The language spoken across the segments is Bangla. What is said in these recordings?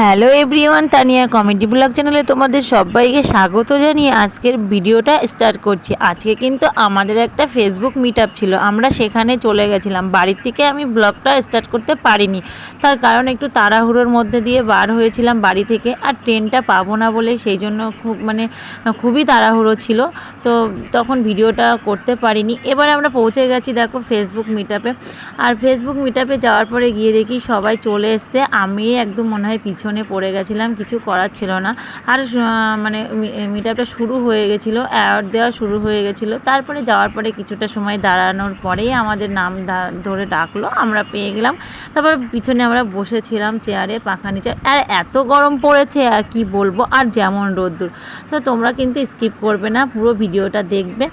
Hello everyone Tania comedy blog চ্যানেলে তোমাদের সবাইকে স্বাগত জানিয়ে আজকের ভিডিওটা স্টার্ট করছি। আজকে কিন্তু আমাদের একটা ফেসবুক মিট ছিল, আমরা সেখানে চলে গেছিলাম। বাড়ির থেকে আমি ব্লগটা স্টার্ট করতে পারিনি। তার কারণ একটু তাড়াহুড়োর মধ্যে দিয়ে বার হয়েছিলাম বাড়ি থেকে, আর ট্রেনটা পাবো না বলে সেই জন্য খুব মানে খুবই তাড়াহুড়ো ছিল। তো তখন ভিডিওটা করতে পারিনি। এবার আমরা পৌঁছে গেছি দেখো ফেসবুক মিট আর ফেসবুক মিট যাওয়ার পরে গিয়ে দেখি সবাই চলে এসছে। আমি একদম মনে হয় পিছনে পড়ে গেছিলাম, কিছু করার ছিল না। আর মানে মিট আপটা শুরু হয়ে গেছিল অ্যাওয়ার্ড দেওয়া শুরু হয়ে গেছিল। তারপরে যাওয়ার পরে কিছুটা সময় দাঁড়ানোর পরেই আমাদের নাম ধরে ডাকলো, আমরা পেয়ে গেলাম। তারপর পিছনে আমরা বসেছিলাম চেয়ারে পাখা নিচে। আর এত গরম পড়েছে, আর কি বলব, আর যেমন রোদ্দুর। তো তোমরা কিন্তু স্কিপ করবে না, পুরো ভিডিওটা দেখবে।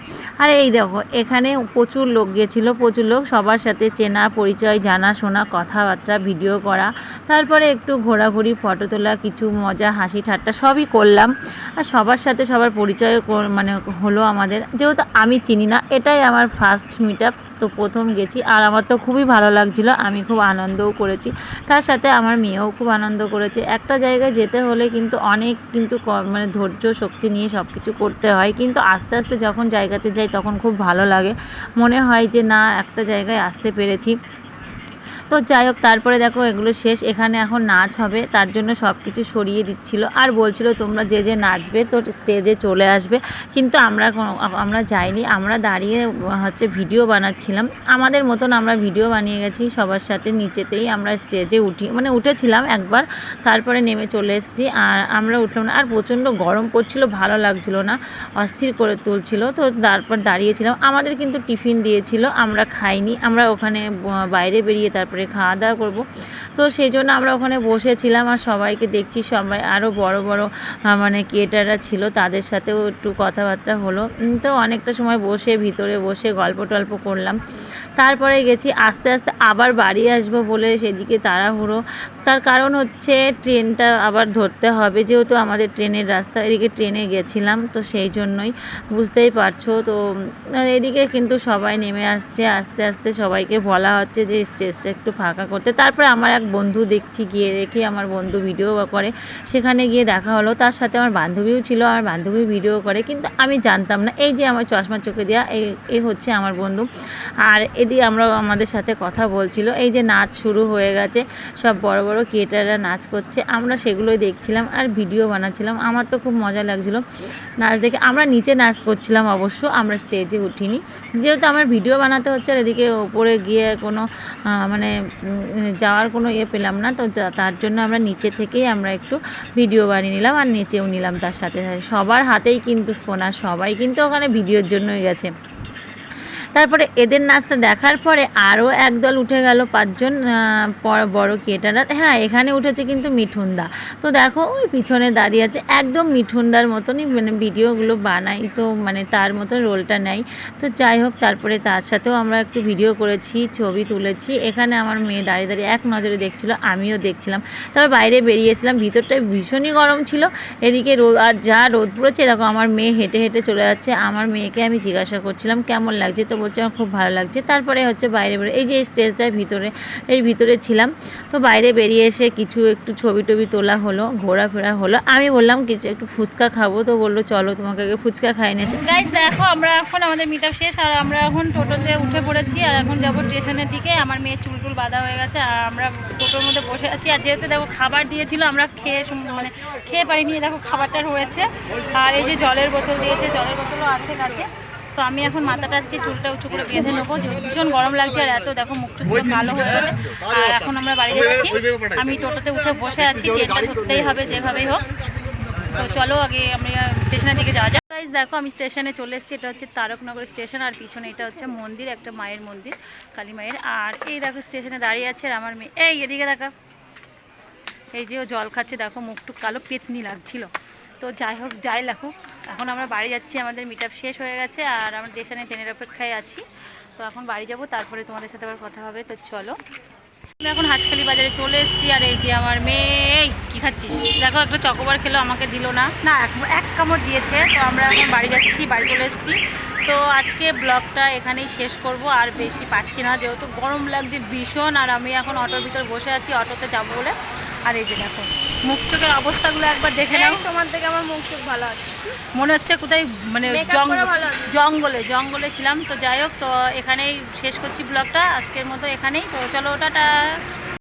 আর এই দেখো, এখানে প্রচুর লোক গিয়েছিল প্রচুর লোক। সবার সাথে চেনা, পরিচয় জানা শোনা কথাবার্তা ভিডিও করা। তারপরে একটু ঘোরাঘুরি ফটো তোলা, কিছু মজা, হাসি ঠাট্টা সবই করলাম। আর সবার সাথে সবার পরিচয় মানে হলো আমাদের। যেহেতু আমি চিনি না, এটাই আমার ফার্স্ট মিট তো প্রথম গেছি। আর আমার তো খুবই ভালো লাগছিল, আমি খুব আনন্দও করেছি। তার সাথে আমার মেয়েও খুব আনন্দ করেছে। একটা জায়গায় যেতে হলে কিন্তু অনেক কিন্তু মানে ধৈর্য শক্তি নিয়ে সব কিছু করতে হয়। কিন্তু আস্তে আস্তে যখন জায়গাতে যাই, তখন খুব ভালো লাগে। মনে হয় যে, না, একটা জায়গায় আসতে পেরেছি। তো যাই হোক, তারপরে দেখো এগুলো শেষ। এখানে এখন নাচ হবে, তার জন্য সব কিছু সরিয়ে দিচ্ছিল। আর বলছিল, তোমরা যে যে নাচবে তো স্টেজে চলে আসবে। কিন্তু আমরা আমরা যাইনি। আমরা দাঁড়িয়ে, হচ্ছে ভিডিও বানাচ্ছিলাম। আমাদের মতন আমরা ভিডিও বানিয়ে গেছি সবার সাথে। নিচেতেই আমরা স্টেজে উঠি মানে উঠেছিলাম একবার, তারপরে নেমে চলে এসেছি। আর আমরা উঠলাম না। আর প্রচণ্ড গরম পড়ছিল, ভালো লাগছিল না। অস্থির করে তুলছিল। তো তারপর দাঁড়িয়েছিলাম। আমাদের কিন্তু টিফিন দিয়েছিল, আমরা খাইনি। আমরা ওখানে বাইরে বেরিয়ে তারপরে খাওয়া দাওয়া করব। তো সেই জন্য আমরা ওখানে বসেছিলাম আর সবাইকে দেখছি, সবাই আরও বড় বড় মানে ক্রিয়েটাররা ছিল, তাদের সাথেও একটু কথাবার্তা হলো। তো অনেকটা সময় বসে, ভিতরে বসে গল্প টল্প করলাম। তারপরে গেছি, আস্তে আস্তে আবার বাড়ি আসব বলে সেদিকে তাড়াহুড়ো। তার কারণ হচ্ছে ট্রেনটা আবার ধরতে হবে, যেহেতু আমাদের ট্রেনের রাস্তা, এদিকে ট্রেনে গেছিলাম, তো সেই জন্যই বুঝতেই পারছ। তো এদিকে কিন্তু সবাই নেমে আসছে, আস্তে আস্তে সবাইকে বলা হচ্ছে যে স্টেজটা একটু ফাঁকা করতে। তারপরে আমার এক বন্ধু দেখছি, গিয়ে দেখি আমার বন্ধু ভিডিও করে। সেখানে গিয়ে দেখা হলো। তার সাথে আমার বান্ধবীও ছিল আমার বান্ধবী ভিডিও করে। কিন্তু আমি জানতাম না। এই যে আমার চশমা চোখে দেওয়া এই এই হচ্ছে আমার বন্ধু। আর এদিকে আমরা আমাদের সাথে কথা বলছিল। এই যে নাচ শুরু হয়ে গেছে। সব বড় বড় ক্রিয়েটাররা নাচ করছে। আমরা সেগুলোই দেখছিলাম আর ভিডিও বানাচ্ছিলাম। আমার তো খুব মজা লাগছিল নাচ দেখে। আমরা নিচে নাচ করছিলাম অবশ্য। আমরা স্টেজে উঠিনি। যেহেতু আমার ভিডিও বানাতে হচ্ছে, আর এদিকে ওপরে গিয়ে কোনো মানে যাওয়ার কোনো ইয়ে পেলাম না, তো তার জন্য আমরা নিচে থেকেই আমরা একটু ভিডিও বানিয়ে নিলাম আর নিচেও নিলাম তার সাথে সাথে। সবার হাতেই কিন্তু ফোন আর সবাই কিন্তু ওখানে ভিডিওর জন্যই গেছে। তারপরে এদের নাচটা দেখার পরে আরও একদল উঠে গেল পাঁচজন বড় ক্রিয়েটাররা। হ্যাঁ এখানে উঠেছে কিন্তু মিঠুনদা তো দেখো, ওই পিছনে দাঁড়িয়ে আছে একদম মিঠুনদার মতনই মানে ভিডিওগুলো বানাই তো মানে তার মতন রোলটা নেয়। তো যাই হোক, তারপরে তার সাথেও আমরা একটু ভিডিও করেছি, ছবি তুলেছি। এখানে আমার মেয়ে দাঁড়িয়ে দাঁড়িয়ে এক নজরে দেখছিল, আমিও দেখছিলাম। তারপর বাইরে বেরিয়েছিলাম ভিতরটায় ভীষণই গরম ছিল। এদিকে রোদ, আর যা রোদ পড়েছে, দেখো আমার মেয়ে হেঁটে হেঁটে চলে যাচ্ছে। আমার মেয়েকে আমি জিজ্ঞাসা করছিলাম, কেমন লাগছে? তো বলছে আমার খুব ভালো লাগছে। তারপরে হচ্ছে বাইরে বেরিয়ে এই যে এই স্টেজটার ভিতরে এই ভিতরে ছিলাম। তো বাইরে বেরিয়ে এসে কিছু একটু ছবি টবি তোলা হলো, ঘোরাফেরা হলো। আমি বললাম কিছু একটু ফুচকা খাব। তো বলল, চলো তোমাকে আগে ফুচকা খাই নিয়ে এসে গাইস দেখো, আমরা এখন আমাদের মিট শেষ। আর আমরা এখন টোটোতে উঠে পড়েছি। আর এখন যাব স্টেশনের দিকে। আমার মেয়ের চুল টুল বাঁধা হয়ে গেছে। আর আমরা টোটোর মধ্যে বসে আছি। আর যেহেতু দেখো খাবার দিয়েছিল, আমরা খেয়ে মানে খেয়ে পারিনি দেখো, খাবারটা রয়েছে। আর এই যে জলের বোতল দিয়েছে, জলের বোতলও আছে কাছে। তো আমি এখন মাথাটা আজকে চুলটা উঁচু করে বেঁধে নেব। যেহেতু ভীষণ গরম লাগছে আর এত দেখো মুখ টুকগুলো কালো হয়ে গেছে। আর এখন আমরা বাড়ি যাচ্ছি। আমি টোটোতে উঠে বসে আছি ট্রেনটা ধরতেই হবে যেভাবেই হোক। তো চলো আগে আমরা স্টেশনের দিকে যাওয়া যাক। গাইজ দেখো আমি স্টেশনে চলে এসেছি। এটা হচ্ছে তারকনগর স্টেশন আর পিছনে এটা হচ্ছে মন্দির একটা মায়ের মন্দির কালী মায়ের। আর এই দেখো স্টেশনে দাঁড়িয়ে আছে আর আমার মেয়ে। এই এদিকে দেখা। এই যে ও জল খাচ্ছে দেখো মুখটুক কালো পেতনি লাগছিল। তো যাই হোক, যাই লাগুক। এখন আমরা বাড়ি যাচ্ছি, আমাদের মিট শেষ হয়ে গেছে আর আমরা স্টেশনে ট্রেনের অপেক্ষায় আছি। তো এখন বাড়ি যাব, তারপরে তোমাদের সাথে আবার কথা হবে। তো চলো। আমি এখন হাঁসখালি বাজারে চলে এসেছি আর এই যে আমার মেয়ে কি খাচ্ছিস? দেখো, একটা চকোবার খেলো, আমাকে দিল না। না, এক কামড় দিয়েছে, তো আমরা এখন বাড়ি যাচ্ছি, বাড়ি চলে এসেছি। তো আজকে ব্লগটা এখানেই শেষ করব, আর বেশি পাচ্ছি না, যেহেতু গরম লাগছে ভীষণ, আর আমি এখন অটোর ভিতর বসে আছি, অটোতে যাব বলে। আর এই যে দেখো। মুখ চোখের অবস্থাগুলো একবার দেখে নাও। তোমার থেকে আমার মুখ চোখ ভালো আছে। মনে হচ্ছে কোথায় মানে জঙ্গল। জঙ্গলে ছিলাম। তো যাই হোক তো এখানেই শেষ করছি ব্লগটা। আজকের মতো এখানেই। তো চলো টাটা।